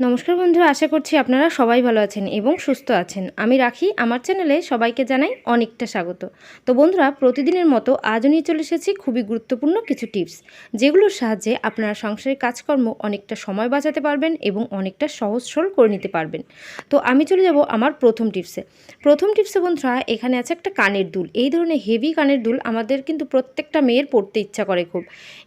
Но নমস্কার বন্ধুরা, আশা করছি আপনারা সবাই ভালো আছেন এবং সুস্থ আছেন। আমি রাখি, আমার চ্যানেলে সবাইকে জানাই অনেকটা স্বাগত। তো বন্ধুরা, প্রতিদিনের মতো আজও নিয়ে চলে এসেছি খুবই গুরুত্বপূর্ণ কিছু টিপস, যেগুলোর সাহায্যে আপনারা সংসারের কাজকর্ম অনেকটা সময় বাঁচাতে পারবেন এবং অনেকটা সহজ সরল করে নিতে পারবেন। তো আমি চলে যাব আমার প্রথম টিপসে। প্রথম টিপসে বন্ধুরা, এখানে আছে একটা কানের দুল। এই ধরনের হেভি কানের দুল আমাদের কিন্তু প্রত্যেকটা মেয়ের পড়তে ইচ্ছা করে খুব।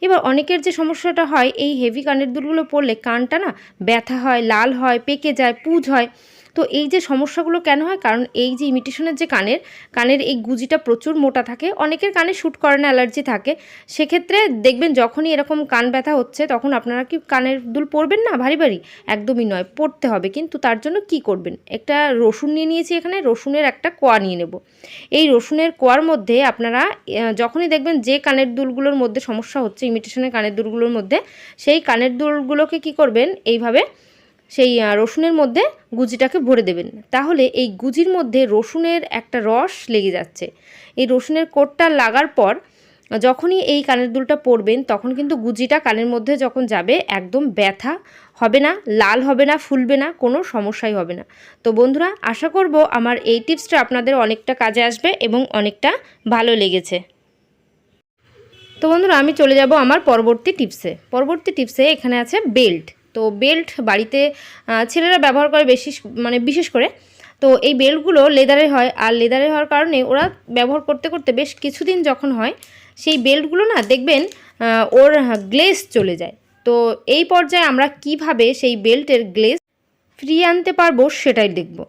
এবার অনেকের যে সমস্যাটা হয়, এই হেভি কানের দুলগুলো পরলে কানটা না ব্যথা হয় লাল হয়, পেকে যায়, পুজ হয়। তো এই যে সমস্যাগুলো কেন হয়? কারণ এই যে ইমিটেশনের যে কানের কানের এই গুজিটা প্রচুর মোটা থাকে। অনেকের কানে শ্যুট করে না, অ্যালার্জি থাকে। সেক্ষেত্রে দেখবেন যখনই এরকম কান ব্যথা হচ্ছে, তখন আপনারা কি কানের দুল পরবেন না? ভারী ভারী? একদমই নয় পড়তে হবে। কিন্তু তার জন্য কি করবেন? একটা রসুন নিয়ে নিয়েছি এখানে, রসুনের একটা কোয়া নিয়ে নেব। এই রসুনের কোয়ার মধ্যে আপনারা যখনই দেখবেন যে কানের দুলগুলোর মধ্যে সমস্যা হচ্ছে ইমিটেশনের কানের দুলগুলোর মধ্যে, সেই কানের দুলগুলোকে কি করবেন? এইভাবে সেই রসুনের মধ্যে গুজিটাকে ভরে দেবেন। তাহলে এই গুজির মধ্যে রসুনের একটা রস লেগে যাচ্ছে। এই রসুনের কোটটা লাগার পর, যখনই এই কানের দুলটা পরবেন তখন কিন্তু গুজিটা কানের মধ্যে যখন যাবে, একদম ব্যথা হবে না, লাল হবে না, ফুলবে না, কোনো সমস্যাই হবে না। তো বন্ধুরা, আশা করব আমার এই টিপসটা আপনাদের অনেকটা কাজে আসবে এবং অনেকটা ভালো লেগেছে। তো বন্ধুরা, আমি চলে যাব আমার পরবর্তী টিপসে। পরবর্তী টিপসে এখানে আছে বেল্ট। তো বেল্ট বাড়িতে ছেলেরা ব্যবহার করে বেশি মানে বিশেষ করে। তো এই বেল্টগুলো লেদারের হয়, আর লেদারে হওয়ার কারণে ওরা ব্যবহার করতে করতে বেশ কিছুদিন যখন হয়, সেই বেল্টগুলো না দেখবেন ওর গ্লেস চলে যায়। তো এই পর্যায়ে আমরা কীভাবে সেই বেল্টের গ্লেস ফ্রি আনতে পারব সেটাই দেখব।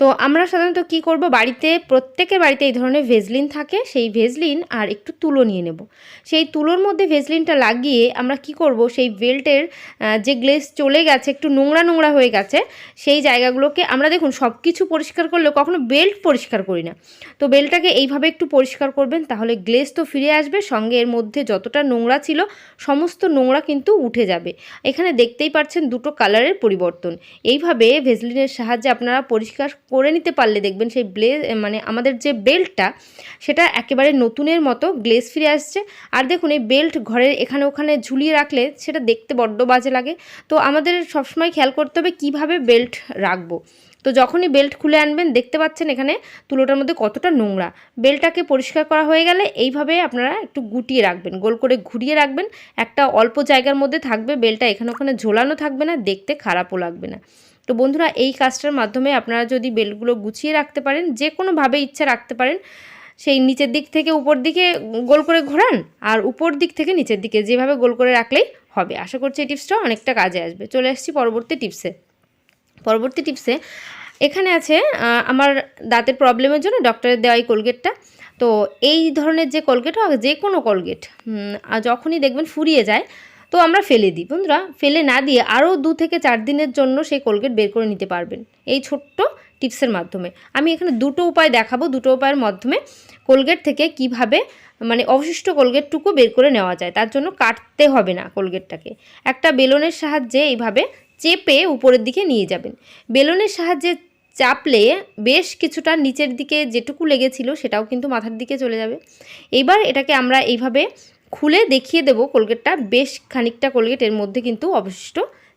তো আমরা সাধারণত কি করব? বাড়িতে, প্রত্যেকের বাড়িতে এই ধরনের ভেজলিন থাকে। সেই ভেজলিন আর একটু তুলো নিয়ে নেব। সেই তুলোর মধ্যে ভেজলিনটা লাগিয়ে আমরা কি করব? সেই বেল্টের যে গ্লেজ চলে গেছে, একটু নোংরা নোংরা হয়ে গেছে, সেই জায়গাগুলোকে আমরা দেখুন সব কিছু পরিষ্কার করলেও কখনো বেল্ট পরিষ্কার করি না। তো বেল্টটাকে এইভাবে একটু পরিষ্কার করবেন, তাহলে গ্লেজ তো ফিরে আসবে। সঙ্গে এর মধ্যে যতটা নোংরা ছিল, সমস্ত নোংরা কিন্তু উঠে যাবে। এখানে দেখতেই পাচ্ছেন দুটো কালারের পরিবর্তন। এইভাবে ভেজলিনের সাহায্যে আপনারা পরিষ্কার করে নিতে পারলে দেখবেন সেই ব্লে মানে আমাদের যে বেল্টটা, সেটা একেবারে নতুনের মতো গ্লেজ ফিরে আসছে। আর দেখুন, এই বেল্ট ঘরের এখানে ওখানে ঝুলিয়ে রাখলে সেটা দেখতে বড্ড বাজে লাগে। তো আমাদের সবসময় খেয়াল করতে হবে কীভাবে বেল্ট রাখব। তো যখনই বেল্ট খুলে আনবেন, দেখতে পাচ্ছেন এখানে তুলোটার মধ্যে কতটা নোংরা। বেল্টটাকে পরিষ্কার করা হয়ে গেলে এইভাবে আপনারা একটু গুটিয়ে রাখবেন, গোল করে ঘুরিয়ে রাখবেন। একটা অল্প জায়গার মধ্যে থাকবে বেলটা এখানে ওখানে ঝোলানো থাকবে না, দেখতে খারাপও লাগবে না। তো বন্ধুরা, এই কাজটার মাধ্যমে আপনারা যদি বেল্টগুলো গুছিয়ে রাখতে পারেন যে কোনোভাবে ইচ্ছা রাখতে পারেন, সেই নিচের দিক থেকে উপর দিকে গোল করে ঘোরান, আর উপর দিক থেকে নিচের দিকে যেভাবে গোল করে রাখলেই হবে। আশা করছি এই টিপসটা অনেকটা কাজে আসবে। চলে আসছি পরবর্তী টিপসে। পরবর্তী টিপসে এখানে আছে আমার দাঁতের প্রবলেমের জন্য ডক্টরের দেওয়া এই কোলগেটটা। তো এই ধরনের যে কোলগেট হোক যে কোনো কোলগেট যখনই দেখবেন ফুরিয়ে যায় তো আমরা ফেলে দিই। বন্ধুরা, ফেলে না দিয়ে আরও দু থেকে চার দিনের জন্য সেই কোলগেট বের করে নিতে পারবেন। এই ছোট্ট টিপসের মাধ্যমে। আমি এখানে দুটো উপায় দেখাবো। দুটো উপায়ের মাধ্যমে কোলগেট থেকে কীভাবে মানে অবশিষ্ট কোলগেটটুকু বের করে নেওয়া যায়। তার জন্য কাটতে হবে না কোলগেটটাকে একটা বেলনের সাহায্যে এইভাবে চেপে উপরের দিকে নিয়ে যাবেন। বেলনের সাহায্যে চাপলে বেশ কিছুটা নিচের দিকে যেটুকু লেগেছিল সেটাও কিন্তু মাথার দিকে চলে যাবে। এবার এটাকে আমরা এইভাবে খুলে দেখিয়ে দেব কোলগেটটা। বেশ খানিকটা কোলগেট এর মধ্যে কিন্তু অবশিষ্ট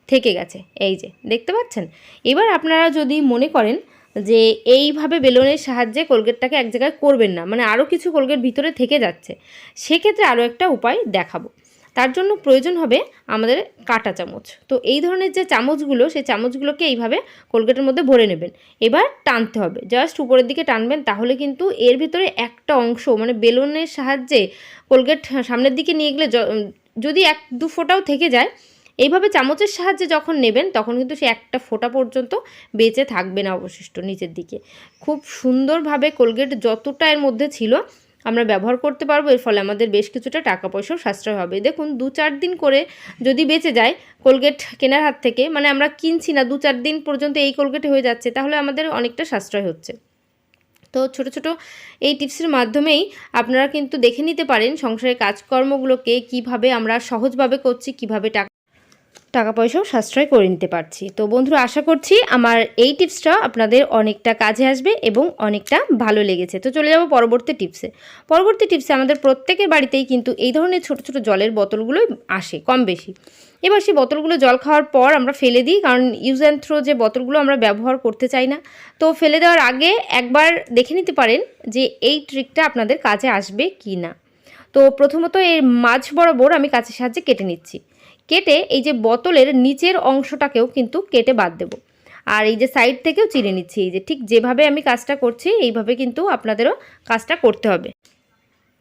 থেকে গেছে। এই যে, দেখতে পাচ্ছেন? এবার আপনারা যদি মনে করেন যে এইভাবে বেলুনের সাহায্যে কোলগেটটাকে এক জায়গায় করবেন না মানে আরও কিছু কোলগেট ভিতরে থেকে যাচ্ছে, সেক্ষেত্রে আরও একটা উপায় দেখাবো। তার জন্য প্রয়োজন হবে আমাদের কাঁটা চামচ। তো এই ধরনের যে চামচগুলো, সেই চামচগুলোকে এইভাবে কোলগেটের মধ্যে ভরে নেবেন। এবার টানতে হবে। জাস্ট উপরের দিকে টানবেন, তাহলে কিন্তু এর ভিতরে একটা অংশ মানে বেলুনের সাহায্যে কোলগেট সামনের দিকে নিয়ে গেলে যদি এক, দু ফোঁটাও থেকে যায়, এইভাবে চামচের সাহায্যে যখন নেবেন, তখন কিন্তু সে একটা ফোঁটা পর্যন্ত বেঁচে থাকবে না অবশিষ্ট নিচের দিকে। খুব সুন্দরভাবে কোলগেট যতটা এর মধ্যে ছিল আমরা ব্যবহার করতে পারব, এর ফলে আমাদের বেশ কিছুটা টাকা পয়সাও সাশ্রয় হবে। দেখুন, দু চার দিন করে যদি বেঁচে যায় কোলগেট কেনার হাত থেকে মানে আমরা কিনছি না, দু চার দিন পর্যন্ত এই কোলগেট হয়ে যাচ্ছে, তাহলে আমাদের অনেকটা সাশ্রয় হচ্ছে। তো ছোট ছোট এই টিপসের মাধ্যমেই আপনারা কিন্তু দেখে নিতে পারেন সংসারের কাজকর্মগুলোকে, কীভাবে আমরা সহজভাবে করছি, কীভাবে টাকা টাকা পয়সাও সাশ্রয় করে নিতে পারছি। তো বন্ধুরা, আশা করছি আমার এই টিপসটা আপনাদের অনেকটা কাজে আসবে এবং অনেকটা ভালো লেগেছে। তো চলে যাব পরবর্তী টিপসে। পরবর্তী টিপসে আমাদের প্রত্যেকের বাড়িতেই কিন্তু এই ধরনের ছোট ছোট জলের বোতলগুলোই আসে কম বেশি। এবার সেই বোতলগুলো জল খাওয়ার পর আমরা ফেলে দিই, কারণ ইউজ অ্যান্ড থ্রো যে বোতলগুলো আমরা ব্যবহার করতে চাই না। তো ফেলে দেওয়ার আগে একবার দেখে নিতে পারেন যে এই ট্রিকটা আপনাদের কাজে আসবে কি না তো প্রথমত এর মাঝ বরাবর আমি কাছের সাহায্যে কেটে নিচ্ছি। কেটে এই যে বোতলের নিচের অংশটাকেও কিন্তু কেটে বাদ দেবো। আর এই যে সাইড থেকেও চিড়ে নিচ্ছি, এই যে ঠিক যেভাবে আমি কাজটা করছি, এইভাবে কিন্তু আপনাদেরও কাজটা করতে হবে।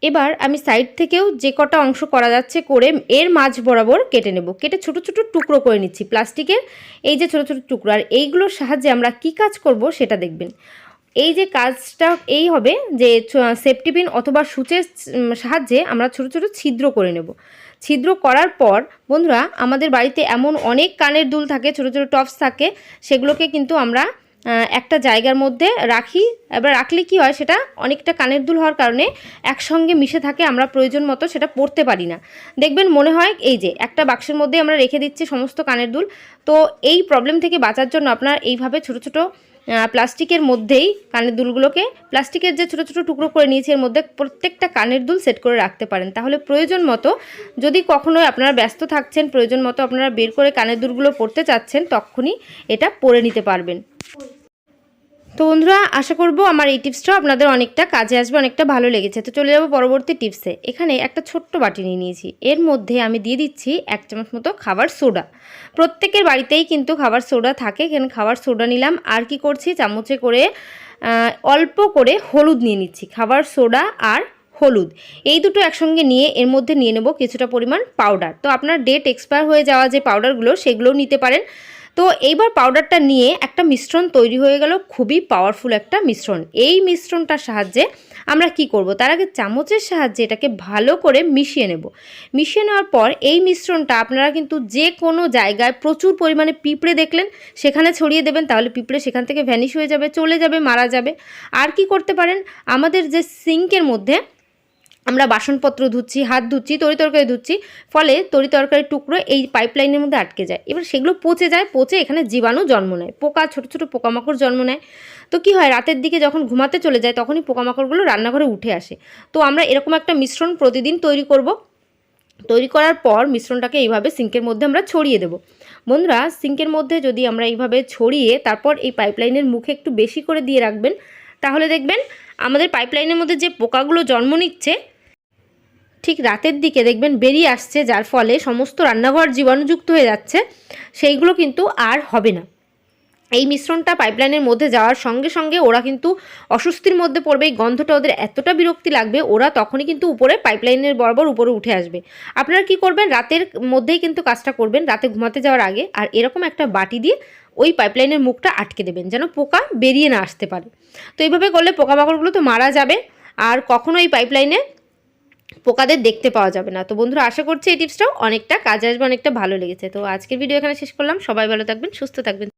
এবার আমি সাইড থেকেও যে কটা অংশ করা যাচ্ছে করে এর মাঝ বরাবর কেটে নেব। কেটে ছোট ছোট টুকরো করে নিচ্ছি প্লাস্টিকের এই যে ছোট ছোট টুকরো। আর এইগুলোর সাহায্যে আমরা কি কাজ করব সেটা দেখবেন। এই যে কাজটা, এই হবে যে সেফটি পিন অথবা সূচের সাহায্যে আমরা ছোট ছোট ছিদ্র করে নেব। ছিদ্র করার পর, বন্ধুরা, আমাদের বাড়িতে এমন অনেক কানের দুল থাকে, ছোট ছোট টপস থাকে, সেগুলোকে কিন্তু আমরা একটা জায়গার মধ্যে রাখি। এবার রাখলে কি হয়, সেটা অনেকটা কানের দুল হওয়ার কারণে একসঙ্গে মিশে থাকে, আমরা প্রয়োজন মতো সেটা পড়তে পারি না। দেখবেন মনে হয়, এই যে, একটা বাক্সের মধ্যে আমরা রেখে দিচ্ছি সমস্ত কানের দুল। তো এই প্রবলেম থেকে বাঁচার জন্য আপনার এইভাবে ছোট ছোট প্লাস্টিকের মধ্যেই কানের দুলগুলোকে, প্লাস্টিকের যে ছোটো ছোটো টুকরো করে নিয়েছি, এর মধ্যে প্রত্যেকটা কানের দুল সেট করে রাখতে পারেন। তাহলে প্রয়োজন মতো যদি কখনোই আপনারা ব্যস্ত থাকছেন, প্রয়োজন মতো আপনারা বের করে কানের দুলগুলো পড়তে চাচ্ছেন তখনই এটা পরে নিতে পারবেন। তো বন্ধুরা, আশা করব আমার এই টিপসটাও আপনাদের অনেকটা কাজে আসবে, অনেকটা ভালো লেগেছে। তো চলে যাব পরবর্তী টিপসে। এখানে একটা ছোট্ট বাটি নিয়ে নিয়েছি। এর মধ্যে আমি দিয়ে দিচ্ছি এক চামচ মতো খাবার সোডা। প্রত্যেকের বাড়িতেই কিন্তু খাবার সোডা থাকে, এখানে খাবার সোডা নিলাম। আর কি করছি? চামচে করে অল্প করে হলুদ নিয়ে নিচ্ছি। খাবার সোডা আর হলুদ। এই দুটো একসঙ্গে নিয়ে এর মধ্যে নিয়ে নেব কিছুটা পরিমাণ পাউডার। তো আপনার ডেট এক্সপায়ার হয়ে যাওয়া যে পাউডারগুলো, সেগুলোও নিতে পারেন। তো এইবার পাউডারটা নিয়ে একটা মিশ্রণ তৈরি হয়ে গেল, খুবই পাওয়ারফুল একটা মিশ্রণ। এই মিশ্রণটার সাহায্যে আমরা কি করব? তার আগে চামচের সাহায্যে এটাকে ভালো করে মিশিয়ে নেব। মিশিয়ে নেওয়ার পর এই মিশ্রণটা আপনারা কিন্তু যে কোনো জায়গায় প্রচুর পরিমাণে পিঁপড়ে দেখলেন, সেখানে ছড়িয়ে দেবেন, তাহলে পিঁপড়ে সেখান থেকে ভ্যানিশ হয়ে যাবে, চলে যাবে, মারা যাবে। আর কি করতে পারেন? আমাদের যে সিঙ্কের মধ্যে আমরা বাসনপত্র ধুচ্ছি, হাত ধুচ্ছি, তরি তরকারি ধুচ্ছি, ফলে তরি তরকারির টুকরো এই পাইপলাইনের মধ্যে আটকে যায়। এবার সেগুলো পচে যায়, পচে এখানে জীবাণু জন্ম নেয়। পোকা, ছোট ছোট পোকামাকড় জন্ম নেয়। তো কি হয়, রাতের দিকে যখন ঘুমাতে চলে যায়, তখনই পোকামাকড়গুলো রান্নাঘরে উঠে আসে। তো আমরা এরকম একটা মিশ্রণ প্রতিদিন তৈরি করব। তৈরি করার পর মিশ্রণটাকে এইভাবে সিঙ্কের মধ্যে আমরা ছড়িয়ে দেব। বন্ধুরা, সিঙ্কের মধ্যে যদি আমরা এইভাবে ছড়িয়ে তারপর এই পাইপলাইনের মুখে একটু বেশি করে দিয়ে রাখবেন, তাহলে দেখবেন আমাদের পাইপলাইনের মধ্যে যে পোকাগুলো জন্ম নিচ্ছে ঠিক রাতের দিকে দেখবেন বেরিয়ে আসছে, যার ফলে সমস্ত রান্নাঘর জীবাণুযুক্ত হয়ে যাচ্ছে। সেইগুলো কিন্তু আর হবে না। এই মিশ্রণটা পাইপলাইনের মধ্যে যাওয়ার সঙ্গে সঙ্গে ওরা কিন্তু অস্বস্তির মধ্যে পড়বে, এই গন্ধটা ওদের এতটা বিরক্তি লাগবে, ওরা তখনই কিন্তু উপরে পাইপলাইনের বরাবর উপরে উঠে আসবে। আপনারা কি করবেন? রাতের মধ্যেই কিন্তু কাজটা করবেন, রাতে ঘুমাতে যাওয়ার আগে। আর এরকম একটা বাটি দিয়ে ওই পাইপলাইনের মুখটা আটকে দেবেন, যেন পোকা বেরিয়ে না আসতে পারে। তো এইভাবে করলে পোকামাকড়গুলো তো মারা যাবে। আর কখনো এই পাইপলাইনে পোকাদের দেখতে পাওয়া যাবে না। তো বন্ধুরা, আশা করছি এই টিপসটাও অনেকটা কাজে আসবে, অনেকটা ভালো লেগেছে। তো আজকের ভিডিও এখানে শেষ করলাম। সবাই ভালো থাকবেন, সুস্থ থাকবেন।